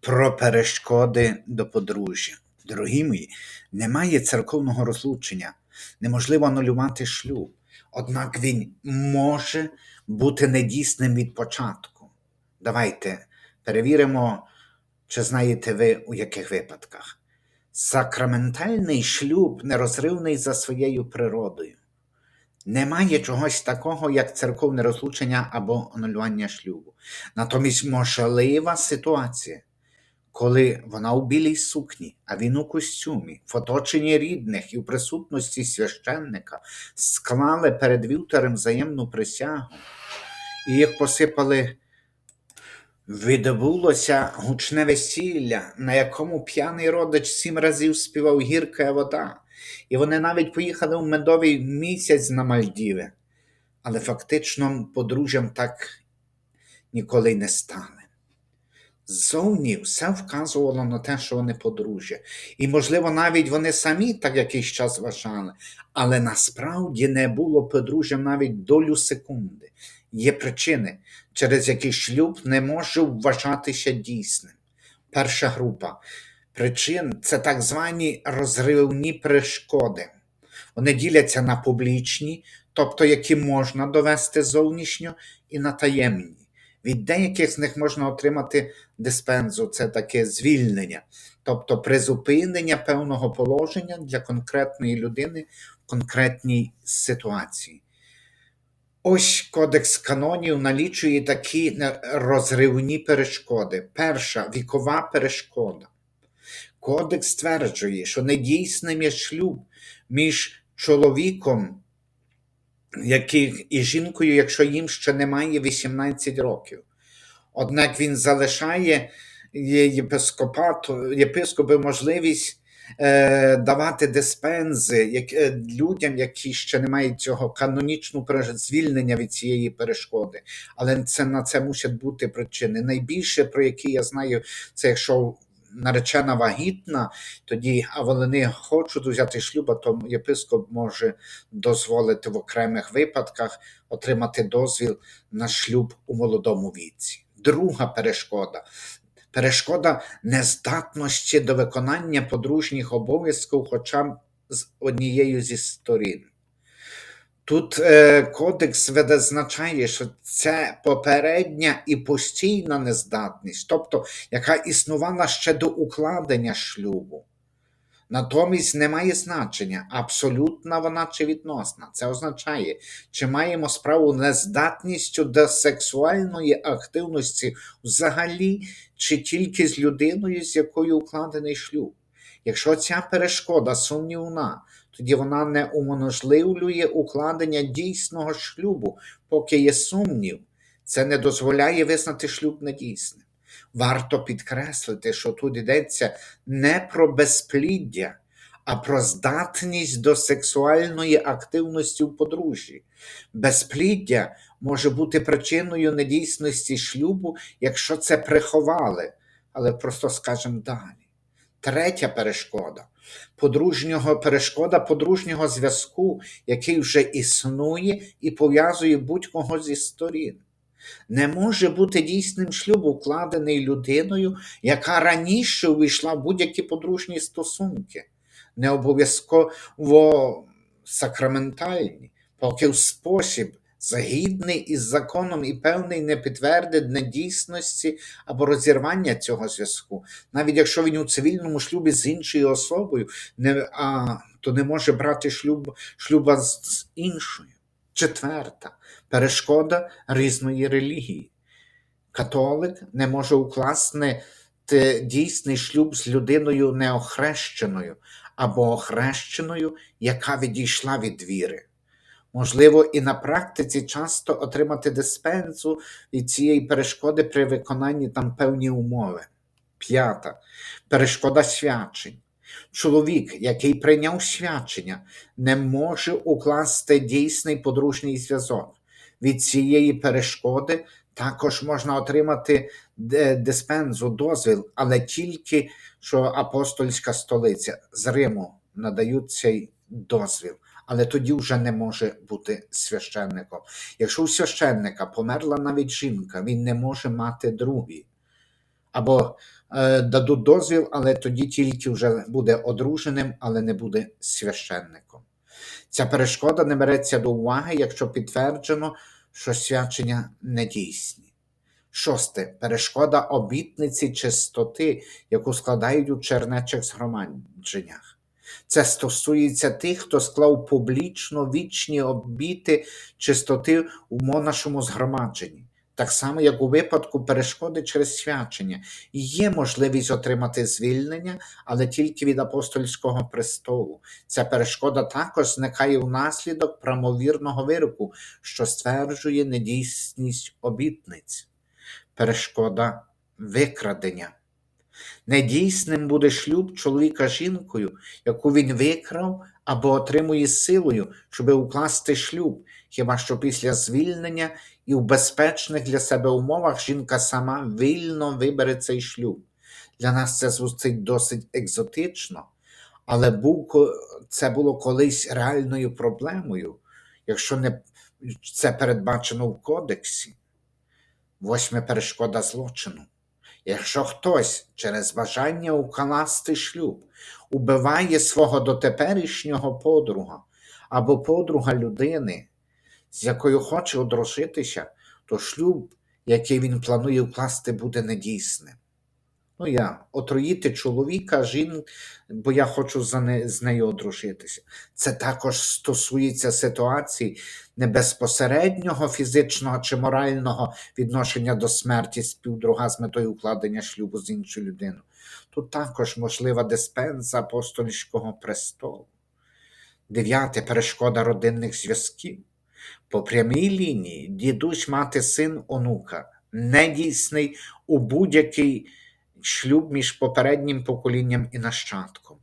Про перешкоди до подружжя. Дорогі мої, немає церковного розлучення, неможливо анулювати шлюб. Однак він може бути недійсним від початку. Давайте перевіримо, чи знаєте ви у яких випадках. Сакраментальний шлюб нерозривний за своєю природою. Немає чогось такого, як церковне розлучення або анулювання шлюбу. Натомість можлива ситуація, коли вона у білій сукні, а він у костюмі, в оточенні рідних і в присутності священника склали перед вівтарем взаємну присягу, і їх посипали. Відбулося гучне весілля, на якому п'яний родич сім разів співав гірка вода, і вони навіть поїхали у медовий місяць на Мальдіви. Але фактично подружжям так ніколи й не стали. Ззовні все вказувало на те, що вони подружжя. І, можливо, навіть вони самі так якийсь час вважали, але насправді не було подружжям навіть долю секунди. Є причини, через які шлюб не може вважатися дійсним. Перша група причин це так звані розривні перешкоди. Вони діляться на публічні, тобто які можна довести зовнішньо, і на таємні. Від деяких з них можна отримати диспензу, це таке звільнення, тобто призупинення певного положення для конкретної людини в конкретній ситуації. Ось кодекс канонів налічує такі розривні перешкоди. Перша вікова перешкода. Кодекс стверджує, що недійсним є шлюб між чоловіком який, і жінкою, якщо їм ще немає 18 років. Однак він залишає єпископату, єпископи можливість е, давати диспензи як, е, людям, які ще не мають цього канонічного звільнення від цієї перешкоди. Але це на це мусять бути причини. Найбільше, про які я знаю, це якщо наречена вагітна, тоді, а вони хочуть взяти шлюба, то єпископ може дозволити в окремих випадках отримати дозвіл на шлюб у молодому віці. Друга перешкода перешкода нездатності до виконання подружніх обов'язків, хоча б з однією зі сторін. Тут е, кодекс визначає, що це попередня і постійна нездатність, тобто яка існувала ще до укладення шлюбу. Натомість не має значення, абсолютна вона чи відносна. Це означає, чи маємо справу нездатністю до сексуальної активності взагалі, чи тільки з людиною, з якою укладений шлюб. Якщо ця перешкода сумнівна, тоді вона не уможливлює укладення дійсного шлюбу, поки є сумнів. Це не дозволяє визнати шлюб недійсним. Варто підкреслити, що тут йдеться не про безпліддя, а про здатність до сексуальної активності в подружжі. Безпліддя може бути причиною недійсності шлюбу, якщо це приховали, але просто скажемо далі. Третя перешкода подружнього перешкода подружнього зв'язку, який вже існує і пов'язує будь-кого зі сторін. Не може бути дійсним шлюб, укладений людиною, яка раніше увійшла в будь-які подружні стосунки, не обов'язково сакраментальні, поки в спосіб, загідний із законом і певний не підтвердить недійсності або розірвання цього зв'язку. Навіть якщо він у цивільному шлюбі з іншою особою, не, а, то не може брати шлюб, шлюба з, іншою. Четверта перешкода різної релігії. Католик не може укласти дійсний шлюб з людиною неохрещеною або охрещеною, яка відійшла від віри. Можливо, і на практиці часто отримати диспенсу від цієї перешкоди при виконанні там певні умови. П'ята перешкода свячень. Чоловік, який прийняв свячення, не може укласти дійсний подружній зв'язок. Від цієї перешкоди також можна отримати диспензу, дозвіл, але тільки що апостольська столиця з Риму надають цей дозвіл. Але тоді вже не може бути священником. Якщо у священника померла навіть жінка, він не може мати другі. Або е, дадуть дозвіл, але тоді тільки вже буде одруженим, але не буде священником. Ця перешкода не береться до уваги, якщо підтверджено, що свячення недійсні. Шосте перешкода обітниці чистоти, яку складають у чернечих згромадженнях. Це стосується тих, хто склав публічно вічні обіти чистоти у монашому згромадженні. Так само, як у випадку перешкоди через свячення, є можливість отримати звільнення, але тільки від апостольського престолу. Ця перешкода також зникає внаслідок правомірного вироку, що стверджує недійсність обітниць. Перешкода викрадення. Недійсним буде шлюб чоловіка жінкою, яку він викрав або отримує силою, щоб укласти шлюб, хіба що після звільнення і в безпечних для себе умовах жінка сама вільно вибере цей шлюб. Для нас це звучить досить екзотично, але був, це було колись реальною проблемою, якщо не це передбачено в кодексі. Восьме перешкода злочину. Якщо хтось через бажання укласти шлюб убиває свого дотеперішнього подруга або подруга людини, з якою хоче одружитися, то шлюб, який він планує вкласти, буде недійсним. Ну, я отруїти чоловіка, жін, бо я хочу за не, з нею одружитися. Це також стосується ситуацій не безпосереднього фізичного чи морального відношення до смерті співдруга з метою укладення шлюбу з іншою людиною. Тут також можлива диспенса апостольського престолу. Дев'яте перешкода родинних зв'язків. По прямій лінії дідусь мати син онука, недійсний у будь-який шлюб між попереднім поколінням і нащадком.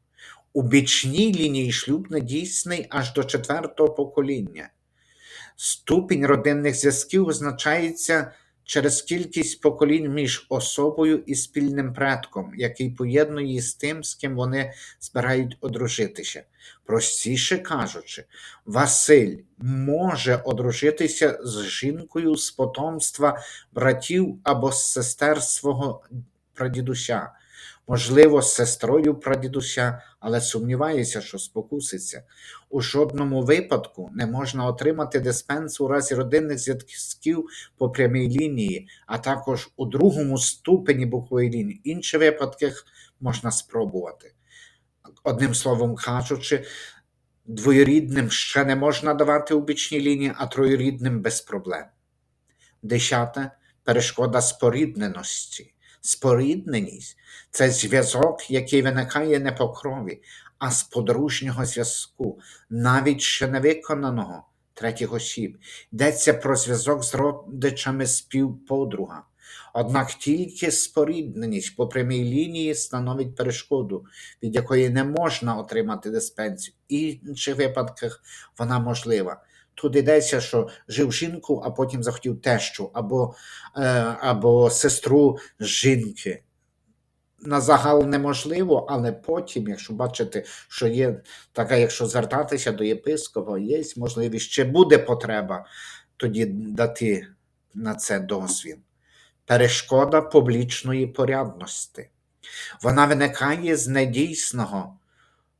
У бічній лінії шлюб недійсний аж до четвертого покоління. Ступінь родинних зв'язків визначається через кількість поколінь між особою і спільним предком, який поєднує її з тим, з ким вони збирають одружитися. Простіше кажучи, Василь може одружитися з жінкою з потомства братів або з сестер свого прадідуся, можливо, з сестрою прадідуся, але сумніваюся, що спокуситься. У жодному випадку не можна отримати диспенс у разі родинних зв'язків по прямій лінії, а також у другому ступені бокової лінії. Інші випадки можна спробувати. Одним словом кажучи, двоюрідним ще не можна давати у бічній лінії, а троюрідним без проблем. Десяте перешкода спорідненості. Спорідненість це зв'язок, який виникає не по крові, а з подружнього зв'язку, навіть ще не виконаного третіх осіб. Йдеться про зв'язок з родичами співподруга. Однак тільки спорідненість по прямій лінії становить перешкоду, від якої не можна отримати диспенсію. В інших випадках вона можлива. Тут йдеться, що жив жінку, а потім захотів тещу або, е, або сестру жінки. На загал неможливо, але потім, якщо бачите, що є така, якщо звертатися до єпископа, є можливість, чи буде потреба тоді дати на це дозвіл. Перешкода публічної порядності. Вона виникає з недійсного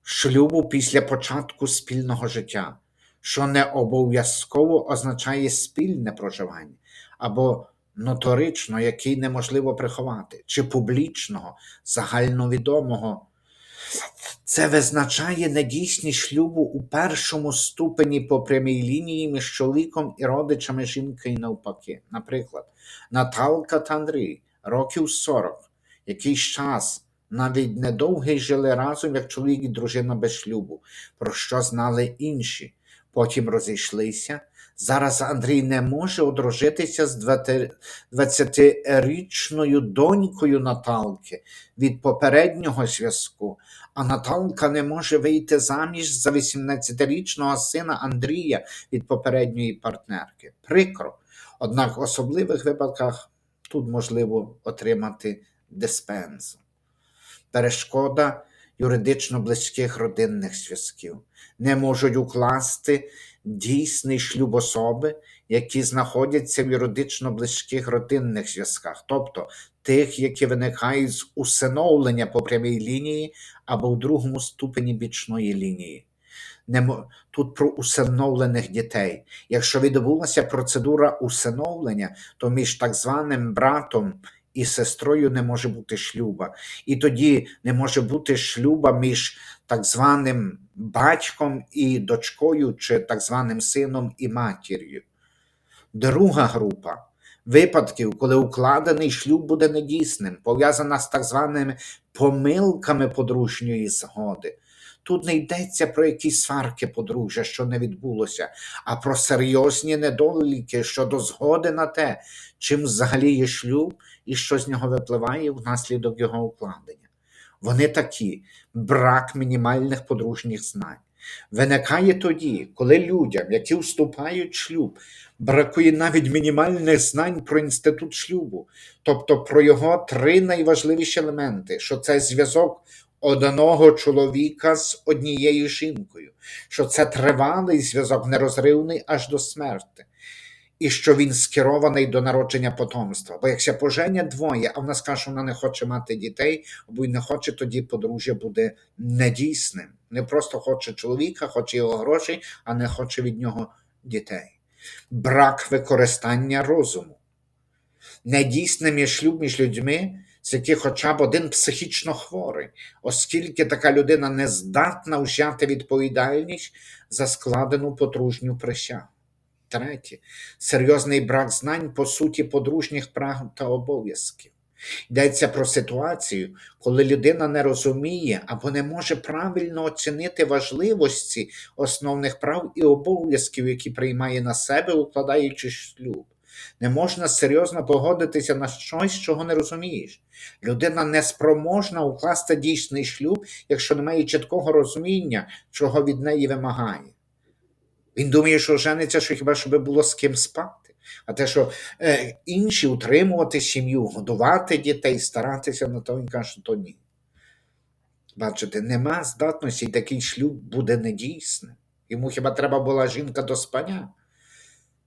шлюбу після початку спільного життя, що не обов'язково означає спільне проживання, або ноторично, який неможливо приховати, чи публічного, загальновідомого. Це визначає недійсність шлюбу у першому ступені по прямій лінії між чоловіком і родичами жінки і навпаки. Наприклад, Наталка та Андрій, років 40, якийсь час, навіть недовгий жили разом, як чоловік і дружина без шлюбу, про що знали інші. Потім розійшлися. Зараз Андрій не може одружитися з 20-річною донькою Наталки від попереднього зв'язку, а Наталка не може вийти заміж за 18-річного сина Андрія від попередньої партнерки. Прикро. Однак в особливих випадках тут можливо отримати диспенсу. Перешкода юридично близьких родинних зв'язків. Не можуть укласти дійсний шлюб особи, які знаходяться в юридично близьких родинних зв'язках, тобто тих, які виникають з усиновлення по прямій лінії або в другому ступені бічної лінії. Тут про усиновлених дітей. Якщо відбулася процедура усиновлення, то між так званим братом і сестрою не може бути шлюба. І тоді не може бути шлюба між так званим батьком і дочкою, чи так званим сином і матір'ю. Друга група випадків, коли укладений шлюб буде недійсним, пов'язана з так званими помилками подружньої згоди. Тут не йдеться про якісь сварки подружжя, що не відбулося, а про серйозні недоліки щодо згоди на те, чим взагалі є шлюб і що з нього випливає внаслідок його укладення. Вони такі брак мінімальних подружніх знань. Виникає тоді, коли людям, які вступають в шлюб, бракує навіть мінімальних знань про інститут шлюбу, тобто про його три найважливіші елементи: що це зв'язок одного чоловіка з однією жінкою, що це тривалий зв'язок, нерозривний аж до смерти. І що він скерований до народження потомства. Бо якщо поженя двоє, а вона скаже, що вона не хоче мати дітей, або й не хоче, тоді подружжя буде недійсним. Не просто хоче чоловіка, хоче його грошей, а не хоче від нього дітей. Брак використання розуму. Недійсним є шлюб між людьми, з яких хоча б один психічно хворий, оскільки така людина не здатна взяти відповідальність за складену подружню присягу. Третє серйозний брак знань по суті подружніх прав та обов'язків. Йдеться про ситуацію, коли людина не розуміє або не може правильно оцінити важливості основних прав і обов'язків, які приймає на себе, укладаючи шлюб. Не можна серйозно погодитися на щось, чого не розумієш. Людина не спроможна укласти дійсний шлюб, якщо не має чіткого розуміння, чого від неї вимагає. Він думає, що жениться, що хіба щоб було з ким спати. А те, що е, інші утримувати сім'ю, годувати дітей, старатися на то, він каже, що то ні. Бачите, нема здатності, такий шлюб буде недійсним. Йому хіба треба була жінка до спання?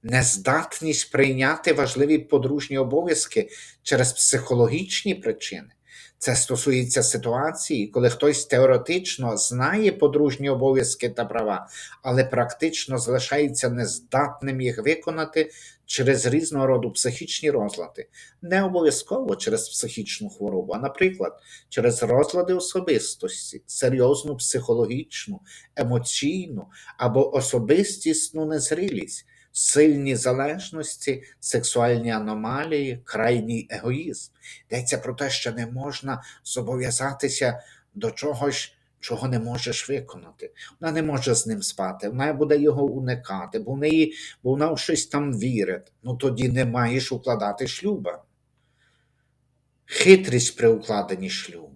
Нездатність прийняти важливі подружні обов'язки через психологічні причини. Це стосується ситуації, коли хтось теоретично знає подружні обов'язки та права, але практично залишається нездатним їх виконати через різного роду психічні розлади, не обов'язково через психічну хворобу, а, наприклад, через розлади особистості, серйозну психологічну, емоційну або особистісну незрілість. Сильні залежності, сексуальні аномалії, крайній егоїзм. Йдеться про те, що не можна зобов'язатися до чогось, чого не можеш виконати. Вона не може з ним спати, вона буде його уникати, бо в неї, бо вона в щось там вірить. Ну тоді не маєш укладати шлюба. Хитрість при укладенні шлюбу.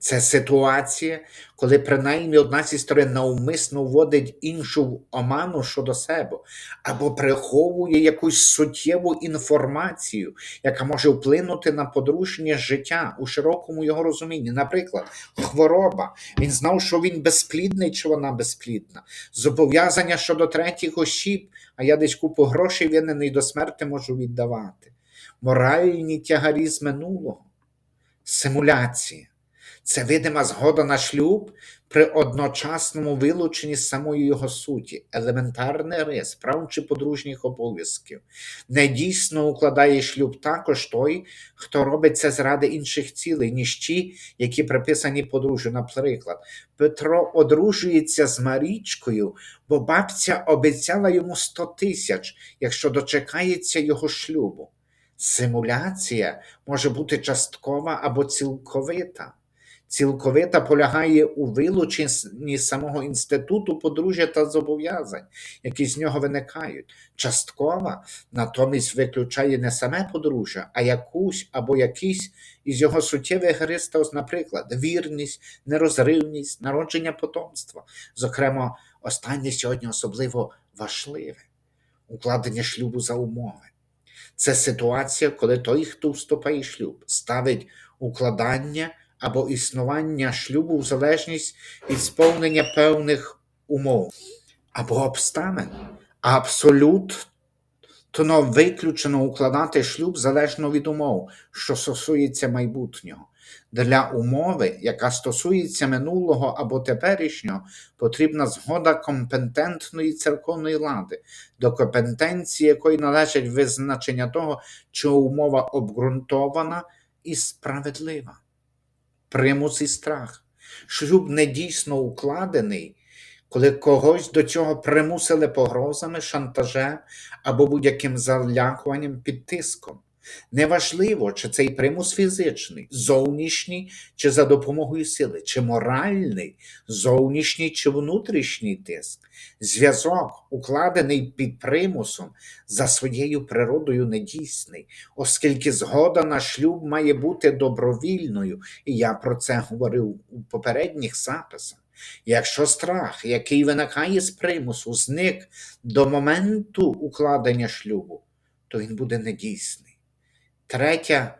Це ситуація, коли принаймні одна зі сторон навмисно вводить іншу оману щодо себе, або приховує якусь суттєву інформацію, яка може вплинути на подружнє життя у широкому його розумінні. Наприклад, хвороба. Він знав, що він безплідний чи вона безплідна. Зобов'язання щодо третіх осіб, а я десь купу грошей винен і до смерти можу віддавати. Моральні тягарі з минулого, симуляція. Це видима згода на шлюб при одночасному вилученні самої його суті, елементарний рис, прав чи подружніх обов'язків. Недійсно укладає шлюб також той, хто робить це заради інших цілей, ніж ті, які приписані подружжю. Наприклад, Петро одружується з Марічкою, бо бабця обіцяла йому 100 тисяч, якщо дочекається його шлюбу. Симуляція може бути часткова або цілковита. Цілковита полягає у вилученні самого інституту подружжя та зобов'язань, які з нього виникають. Часткова натомість виключає не саме подружжя, а якусь або якісь із його суттєвих рис, наприклад, вірність, нерозривність, народження потомства. Зокрема, останнє сьогодні особливо важливе укладення шлюбу за умови. Це ситуація, коли той, хто вступає в шлюб, ставить укладання або існування шлюбу в залежність від сповнення певних умов або обставин. Абсолютно виключено укладати шлюб залежно від умов, що стосується майбутнього. Для умови, яка стосується минулого або теперішнього, потрібна згода компетентної церковної лади, до компетенції якої належить визначення того, чи умова обґрунтована і справедлива. Примус і страх. Шлюб не дійсно укладений, коли когось до цього примусили погрозами, шантажем або будь-яким залякуванням під тиском. Неважливо, чи цей примус фізичний, зовнішній, чи за допомогою сили, чи моральний, зовнішній чи внутрішній тиск. Зв'язок, укладений під примусом, за своєю природою недійсний, оскільки згода на шлюб має бути добровільною, і я про це говорив у попередніх записах. Якщо страх, який виникає з примусу, зник до моменту укладення шлюбу, то він буде недійсний. Третя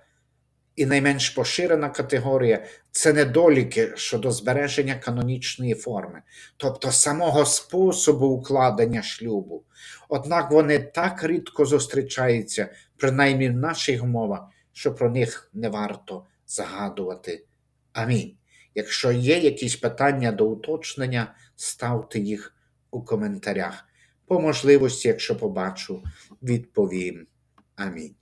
і найменш поширена категорія це недоліки щодо збереження канонічної форми, тобто самого способу укладення шлюбу. Однак вони так рідко зустрічаються, принаймні в наших умовах, що про них не варто згадувати. Амінь. Якщо є якісь питання до уточнення, ставте їх у коментарях. По можливості, якщо побачу, відповім. Амінь.